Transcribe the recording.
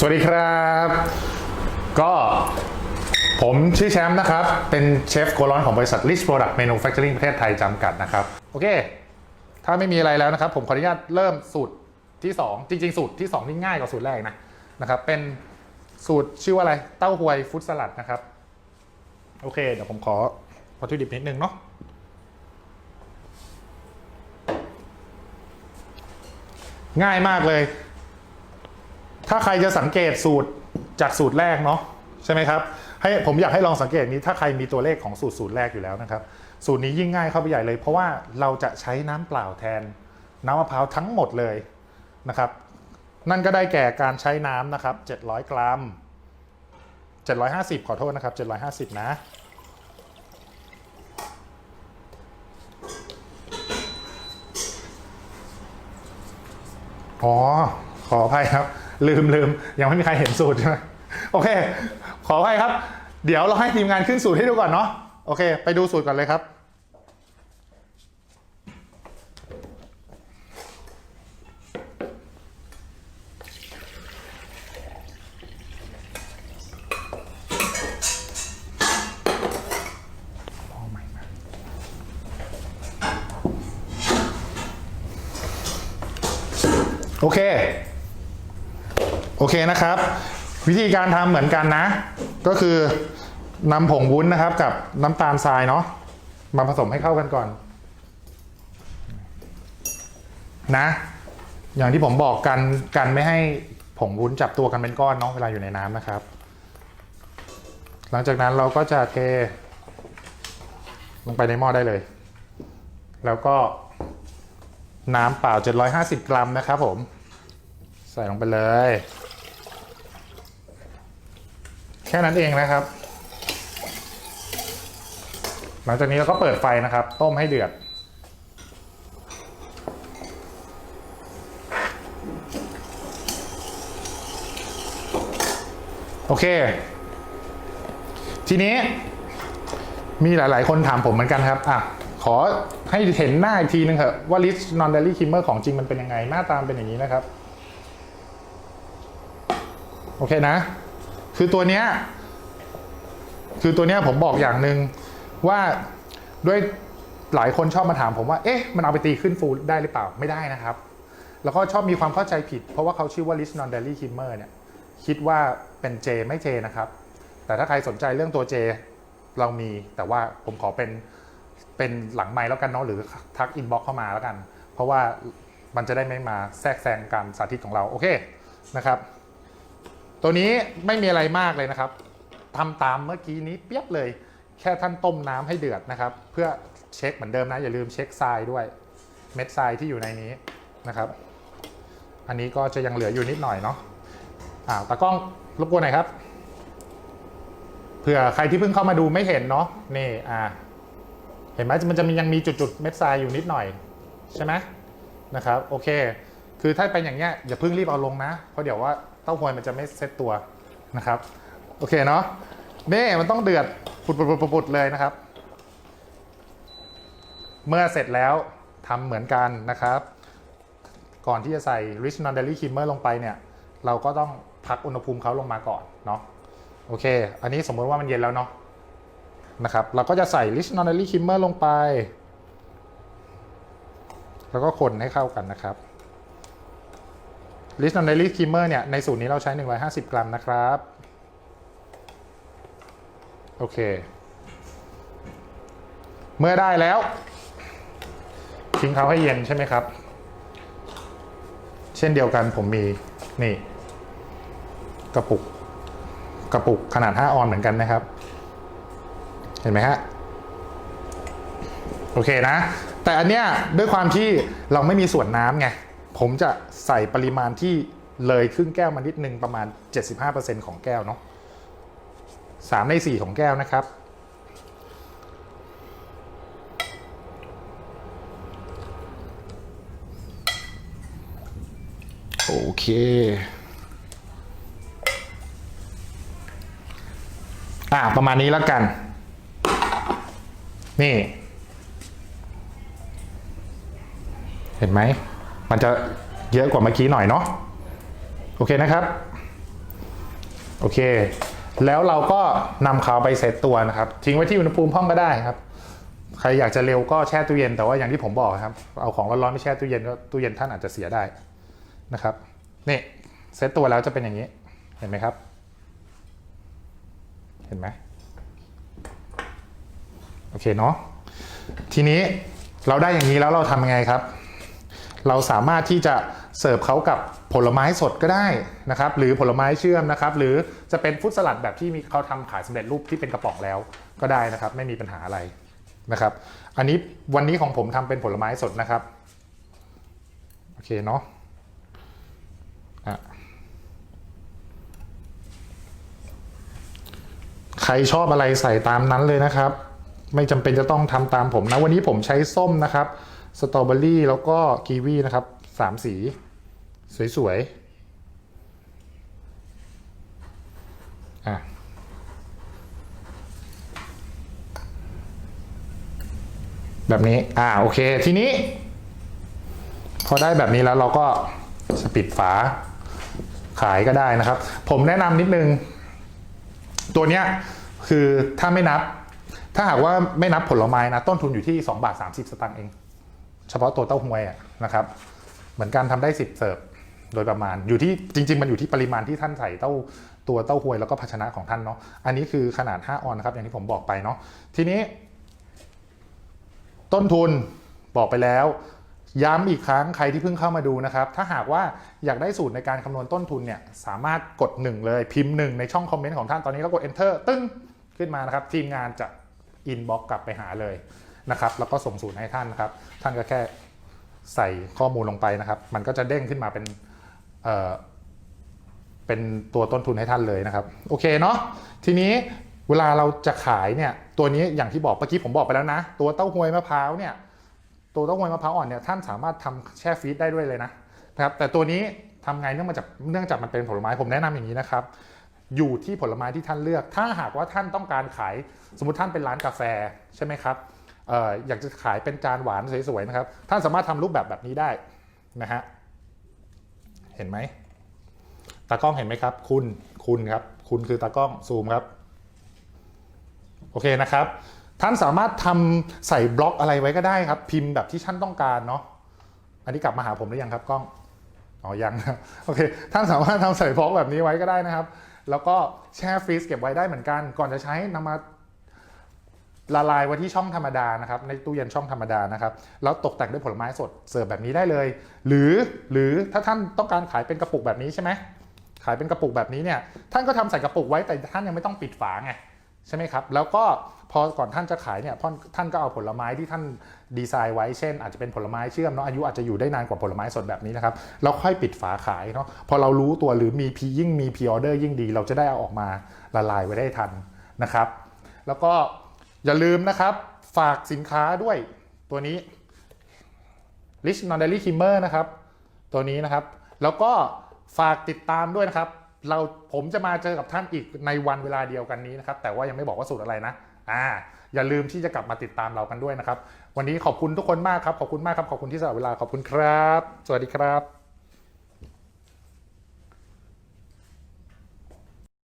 สวัสดีครับ ก็ผมชื่อแชมป์นะครับ เป็นเชฟโกลอนของบริษัท Rich Product Manufacturing ประเทศไทยจำกัดนะครับ โอเค ถ้าไม่มีอะไรแล้วนะครับ ผมขออนุญาตเริ่มสูตรที่ 2 จริง ๆ สูตรที่ 2 นี่ง่ายกว่าสูตรแรกนะนะครับ เป็นสูตรชื่อว่าอะไร เต้าหวยฟุตสลัดนะครับ โอเค เดี๋ยวผมขอวัตถุดิบนิดนึงเนาะง่ายมากเลย ถ้าใครจะสังเกตสูตรจากสูตรแรกเนาะใช่ไหมครับให้ผมอยากให้ลองสังเกตนี้ถ้าใครมีตัวเลขของสูตรสูตรแรกอยู่แล้วนะครับ สูตรนี้ยิ่งง่ายเข้าไปใหญ่เลย เพราะว่าเราจะใช้น้ำเปล่าแทนน้ำมะพร้าวทั้งหมดเลยนะครับ นั่นก็ได้แก่การใช้น้ำนะครับ 700 กรัม 750 ขอโทษนะครับ 750 นะ อ๋อ ขออภัยครับ ลืมลืมยังไม่มีใครเห็นสูตรใช่ไหมโอเค ขออภัยครับ เดี๋ยวเราให้ทีมงานขึ้นสูตรให้ดูก่อนเนาะโอเค ไปดูสูตรก่อนเลยครับ โอเค โอเคนะครับ วิธีการทำเหมือนกันนะ ก็คือนำผงวุ้นนะครับ กับน้ำตาลทรายเนาะมาผสมให้เข้ากันก่อน นะ อย่างที่ผมบอกกันกันไม่ให้ผงวุ้นจับตัวกันเป็นก้อนเนาะเวลาอยู่ในน้ำนะครับ หลังจากนั้นเราก็จะเท ลงไปในหม้อได้เลย แล้วก็น้ำเปล่า 750 กรัมนะครับผม ใส่ลงไปเลย แค่นั้นเองนะครับ หลังจากนี้เราก็เปิดไฟนะครับ ต้มให้เดือด โอเค ทีนี้มีหลาย ๆ คนถามผมเหมือนกันครับอะขอให้เห็นหน้าอีกทีนึงเถอะว่า Rich Non Dairy Creamer ของจริงมันเป็นยังไง หน้าตามเป็นอย่างนี้นะครับ โอเคนะ คือตัวเนี้ยคือตัวเนี้ยผมบอกอย่างหนึ่งว่าด้วยหลายคนชอบมาถามผมว่า เอ๊ะ มันเอาไปตีขึ้นฟูได้หรือเปล่า ไม่ได้นะครับ แล้วก็ชอบมีความเข้าใจผิด เพราะว่าเขาชื่อว่า Rich Non Dairy Creamer เนี่ย คิดว่าเป็นเจไม่เจนะครับ แต่ถ้าใครสนใจเรื่องตัวเจเรามี แต่ว่าผมขอเป็น เป็นหลังไม้แล้วกันเนาะ หรือทักอินบ็อกเข้ามาแล้วกัน เพราะว่ามันจะได้ไม่มาแทรกแซงการสาธิตของเรา โอเค นะครับ ตัวนี้ไม่มีอะไรมากเลยนะครับทำตามเมื่อกี้นี้เปียบเลย แค่ท่านต้มน้ำให้เดือดนะครับ เพื่อเช็คเหมือนเดิมนะ อย่าลืมเช็คทรายด้วย เม็ดทรายที่อยู่ในนี้นะครับ อันนี้ก็จะยังเหลืออยู่นิดหน่อยเนาะอ่าตากล้องรบกวนหน่อยครับเผื่อใครที่เพิ่งเข้ามาดูไม่เห็นเนาะนี่อ่าเห็นไหมมันจะมียังมีจุดๆเม็ดทรายอยู่นิดหน่อย ใช่ไหมนะครับ โอเค คือถ้าเป็นอย่างเงี้ยอย่าเพิ่งรีบเอาลงนะ เพราะเดี๋ยวว่า ต้าหวยมันจะไม่เซตตัวนะครับ โอเคเนาะนี่มันต้องเดือดปุดๆๆๆเลยนะครับ เมื่อเสร็จแล้วทำเหมือนกันนะครับ ก่อนที่จะใส่ Rich Non Dairy Creamer ลงไปเนี่ย เราก็ต้องพักอุณหภูมิเขาลงมาก่อนเนาะโอเค อันนี้สมมติว่ามันเย็นแล้วเนาะนะครับ เราก็จะใส่ Rich Non Dairy Creamer ลงไป แล้วก็คนให้เข้ากันนะครับ Rich Non Dairy Creamer เนี่ยในสูตรนี้เราใช้ 150 กรัมนะครับ โอเค เมื่อได้แล้ว ทิ้งเขาให้เย็นใช่ไหมครับ เช่นเดียวกันผมมีนี่ กระปุก กระปุกขนาด 5 ออนเหมือนกันนะครับ เห็นไหมฮะ โอเคนะ แต่อันเนี้ยด้วยความที่เราไม่มีส่วนน้ำไง ผมจะใส่ปริมาณที่เลยครึ่งแก้วมานิดนึงประมาณ 75%ของแก้วเนาะ3ใน4ของแก้วนะครับ โอเค อ่าประมาณนี้แล้วกัน นี่ เห็นไหม มันจะเยอะกว่าเมื่อกี้หน่อยเนาะโอเคนะครับโอเค แล้วเราก็นำเขาไปเซตตัวนะครับ ทิ้งไว้ที่อุณหภูมิห้องก็ได้ครับ ใครอยากจะเร็วก็แช่ตู้เย็นแต่ว่าอย่างที่ผมบอกครับ เอาของร้อนๆไปแช่ตู้เย็นก็ตู้เย็นท่านอาจจะเสียได้นะครับนี่เซตตัวแล้วจะเป็นอย่างนี้เห็นไหมครับ เห็นไหมโอเคเนาะทีนี้เราได้อย่างนี้แล้วเราทำยังไงครับ เราสามารถที่จะเสิร์ฟเขากับผลไม้สดก็ได้นะครับ หรือผลไม้เชื่อมนะครับ หรือจะเป็นฟุตสลัดแบบที่มีเขาทำขายสำเร็จรูปที่เป็นกระป๋องแล้วก็ได้นะครับ ไม่มีปัญหาอะไรนะครับ อันนี้วันนี้ของผมทำเป็นผลไม้สดนะครับ โอเคเนาะอะใครชอบอะไรใส่ตามนั้นเลยนะครับ ไม่จำเป็นจะต้องทำตามผมนะ วันนี้ผมใช้ส้มนะครับ สตรอเบอรี่แล้วก็กีวีนะครับสามสีสวยๆอะแบบนี้ อ่า โอเค ทีนี้ พอได้แบบนี้แล้วเราก็สปิดฝา ขายก็ได้นะครับ ผมแนะนำนิดนึง ตัวเนี้ยคือถ้าไม่นับ ถ้าหากว่าไม่นับผลไม้นะ ต้นทุนอยู่ที่ 2 บาท 30 สตางค์เอง เฉพาะตัวเต้าหวยนะครับ เหมือนกันทำได้ 10 เสิร์ฟโดยประมาณอยู่ที่จริง ๆ มันอยู่ที่ปริมาณที่ท่านใส่เต้าตัวเต้าหวยแล้วก็ภาชนะของท่านเนาะอันนี้คือขนาด 5 ออนนะครับ อย่างที่ผมบอกไปเนาะทีนี้ ต้นทุนบอกไปแล้ว ย้ำอีกครั้งใครที่เพิ่งเข้ามาดูนะครับ ถ้าหากว่าอยากได้สูตรในการคำนวณต้นทุนเนี่ยสามารถกด 1 เลยพิมพ์ 1 ในช่องคอมเมนต์ของท่านตอนนี้ก็กด enter ตึ้งขึ้นมานะครับ ทีมงานจะ inbox กลับไปหาเลย นะครับ แล้วก็ส่งสูตรให้ท่านนะครับ ท่านก็แค่ใส่ข้อมูลลงไปนะครับ มันก็จะเด้งขึ้นมาเป็นเอ่อเป็นตัวต้นทุนให้ท่านเลยนะครับ โอเคเนาะ ทีนี้เวลาเราจะขายเนี่ย ตัวนี้อย่างที่บอกเมื่อกี้ผมบอกไปแล้วนะ ตัวเต้าหวยมะพร้าวเนี่ย ตัวเต้าหวยมะพร้าวอ่อนเนี่ย ท่านสามารถทำแช่ฟรีซได้ด้วยเลยนะนะครับ แต่ตัวนี้ทำไงเนื่องมาจากเนื่องจากมันเป็นผลไม้ผมแนะนำอย่างนี้นะครับ อยู่ที่ผลไม้ที่ท่านเลือก ถ้าหากว่าท่านต้องการขาย สมมติท่านเป็นร้านกาแฟใช่ไหมครับ อยากจะขายเป็นจานหวานสวยๆนะครับ ท่านสามารถทำรูปแบบแบบนี้ได้นะฮะ เห็นไหม ตากล้องเห็นไหมครับ คุณ คุณครับ คุณคือตากล้องซูมครับ โอเคนะครับ ท่านสามารถทำใส่บล็อกอะไรไว้ก็ได้ครับ พิมพ์แบบที่ท่านต้องการเนาะ อันนี้กลับมาหาผมหรือยังครับกล้อง อ๋อ ยังโอเค ท่านสามารถทำใส่บล็อกแบบนี้ไว้ก็ได้นะครับ แล้วก็แช่ฟรีซเก็บไว้ได้เหมือนกัน ก่อนจะใช้นำมา ละลายไว้ที่ช่องธรรมดานะครับในตู้เย็นช่องธรรมดานะครับแล้วตกแต่งด้วยผลไม้สดเสิร์ฟแบบนี้ได้เลย หรือหรือถ้าท่านต้องการขายเป็นกระปุกแบบนี้ใช่ไหมขายเป็นกระปุกแบบนี้เนี่ยท่านก็ทำใส่กระปุกไว้แต่ท่านยังไม่ต้องปิดฝาไงใช่ไหมครับแล้วก็พอก่อนท่านจะขายเนี่ยพอท่านก็เอาผลไม้ที่ท่านดีไซน์ไว้เช่น อาจจะเป็นผลไม้เชื่อมเนาะอายุอาจจะอยู่ได้นานกว่าผลไม้สดแบบนี้นะครับแล้วค่อยปิดฝาขายเนาะพอเรารู้ตัวหรือมีพียิ่งมีพีออเดอร์ยิ่งดี เราจะได้เอาออกมาละลายไว้ได้ทันนะครับ แล้วก็ อย่าลืมนะครับ ฝากสินค้าด้วยตัวนี้ Rich Non Dairy Creamer นะครับ ตัวนี้นะครับ แล้วก็ฝากติดตามด้วยนะครับ เราผมจะมาเจอกับท่านอีกในวันเวลาเดียวกันนี้นะครับ แต่ว่ายังไม่บอกว่าสูตรอะไรนะอ่าอย่าลืมที่จะกลับมาติดตามเรากันด้วยนะครับ วันนี้ขอบคุณทุกคนมากครับ ขอบคุณมากครับ ขอบคุณที่สละเวลา ขอบคุณครับ สวัสดีครับ